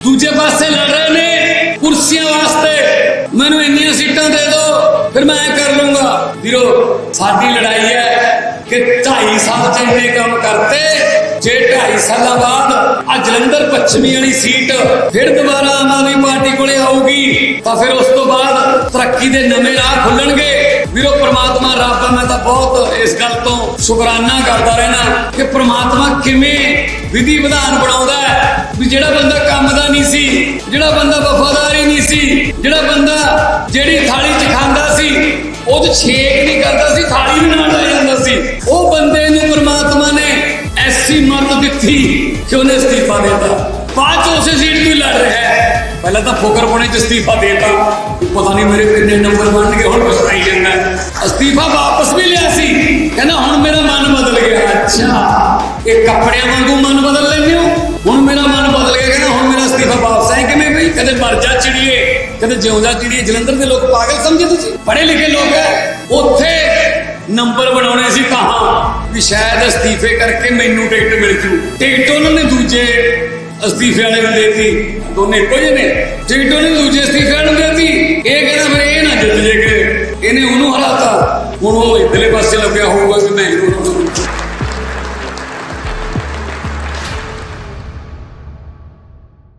ਦੂਜੇ ਪਾਸੇ ਲੜ ਰਹੇ ਨੇ ਕੁਰਸੀਆਂ ਵਾਸਤੇ। ਮੈਨੂੰ ਇੰਨੀਆਂ ਸੀਟਾਂ ਦੇ ਦਿਓ, ਫਿਰ ਮੈਂ ਕਰ ਲੂੰਗਾ ਵੀਰੋ, ਸਾਡੀ ਲੜਾਈ ਹੈ ਕਿ 2.5 ਸਾਲ ਚ ਇੰਨੇ ਕੰਮ ਕਰਤੇ, ਜੇ 2.5 ਸਾਲਾਂ ਬਾਅਦ ਆ ਜਲੰਧਰ ਪੱਛਮੀ ਵਾਲੀ ਸੀਟ ਫਿਰ ਦੁਬਾਰਾ ਆਮ ਆਦਮੀ ਪਾਰਟੀ ਕੋਲੇ ਆਊਗੀ, ਤਾਂ ਫਿਰ ਉਸ ਤੋਂ ਬਾਅਦ ਤਰੱਕੀ ਦੇ ਨਵੇਂ ਰਾਹ ਖੁੱਲਣਗੇ। ਵੀਰੋ, ਪ੍ਰਮਾਤਮਾ ਰੱਬ ਦਾ ਮੈਂ ਤਾਂ ਬਹੁਤ ਇਸ ਗੱਲ ਤੋਂ ਸ਼ੁਕਰਾਨਾ ਕਰਦਾ ਰਹਿਣਾ ਕਿ ਪ੍ਰਮਾਤਮਾ ਕਿਵੇਂ ਵਿਧੀ ਵਿਧਾਨ ਬਣਾਉਂਦਾ ਹੈ, ਵੀ ਜਿਹੜਾ ਬੰਦਾ ਜਿਹੜਾ ਬੰਦਾ ਵਫਾਦਾਰ ਹੀ ਨਹੀਂ ਸੀ, ਜਿਹੜਾ ਬੰਦਾ ਜਿਹੜੀ ਥਾਲੀ 'ਚ ਖਾਂਦਾ ਸੀ ਉਹ 'ਚ ਛੇਕ ਨਹੀਂ ਕਰਦਾ ਸੀ, ਥਾਲੀ ਵੀ ਨਾਲ ਲੈ ਜਾਂਦਾ ਸੀ, ਉਹ ਬੰਦੇ ਨੂੰ ਪ੍ਰਮਾਤਮਾ ਨੇ ਐਸੀ ਮਰਦ ਦਿੱਤੀ ਕਿ ਉਹਨੇ ਅਸਤੀਫਾ ਦਿੱਤਾ। ਬਾਅਦ ਉਸੇ ਸੀਟ ਤੋਂ ਲੜ ਰਿਹਾ ਹੈ। ਪਹਿਲਾਂ ਤਾਂ ਫੋਕਰ ਪਾਉਣੇ 'ਚ ਅਸਤੀਫਾ ਦੇਤਾ। ਪਤਾ ਨਹੀਂ ਮੇਰੇ ਕਿੰਨੇ ਨੰਬਰ ਬਣਨਗੇ, ਹੁਣ ਪਛਤਾਈ ਜਾਂਦਾ। ਅਸਤੀਫਾ ਵਾਪਸ ਵੀ ਲਿਆ ਸੀ। ਕਹਿੰਦਾ, ਹੁਣ ਮੇਰਾ ਮਨ ਬਦਲ ਗਿਆ। ਅੱਛਾ, ਇਹ ਕੱਪੜਿਆਂ ਵਾਂਗੂ ਮਨ ਬਦਲ ਲੈਂਦੇ ਹੋ? ਹੁਣ ਮੇਰਾ ਮਨ ਬਦਲ ਗਿਆ। ਕਦੇ ਮਰ ਜਾ ਚਿੜੀਏ, ਕਦੇ ਜਿਉਂਦਾ ਚਿੜੀਏ। ਜਲੰਧਰ ਦੇ ਲੋਕ ਪਾਗਲ ਸਮਝੇ ਤੁਸੀਂ? ਪੜ੍ਹੇ ਲਿਖੇ ਲੋਕ ਹੈ। ਉੱਥੇ ਨੰਬਰ ਬਣਾਉਣੇ ਸੀ ਕਹਾਂ ਵੀ ਸ਼ਾਇਦ ਅਸਤੀਫੇ ਕਰਕੇ ਮੈਨੂੰ ਟਿਕਟ ਮਿਲ ਜੂ। ਟਿਕਟ ਉਹਨਾਂ ਨੇ ਦੂਜੇ ਅਸਤੀਫੇ ਵਾਲੇ ਨੂੰ ਦੇਤੀ। ਦੋਨੇ ਇੱਕੋ ਜਿਹੇ ਨੇ। ਟਿਕਟ ਉਹਨੇ ਦੂਜੇ ਅਸਤੀਫੇ ਵਾਲੇ ਨੂੰ ਦੇਤੀ। ਇਹ ਕਹਿੰਦਾ ਫਿਰ ਇਹ ਨਾ ਜਿੱਤ ਜੇ ਕਿ ਇਹਨੇ ਉਹਨੂੰ ਹਰਾਤਾ। ਹੁਣ ਉਹ ਇਧਰਲੇ ਪਾਸੇ ਲੱਗਿਆ ਹੋਊਗਾ ਕਿ ਮੈਂ ਇਹਨੂੰ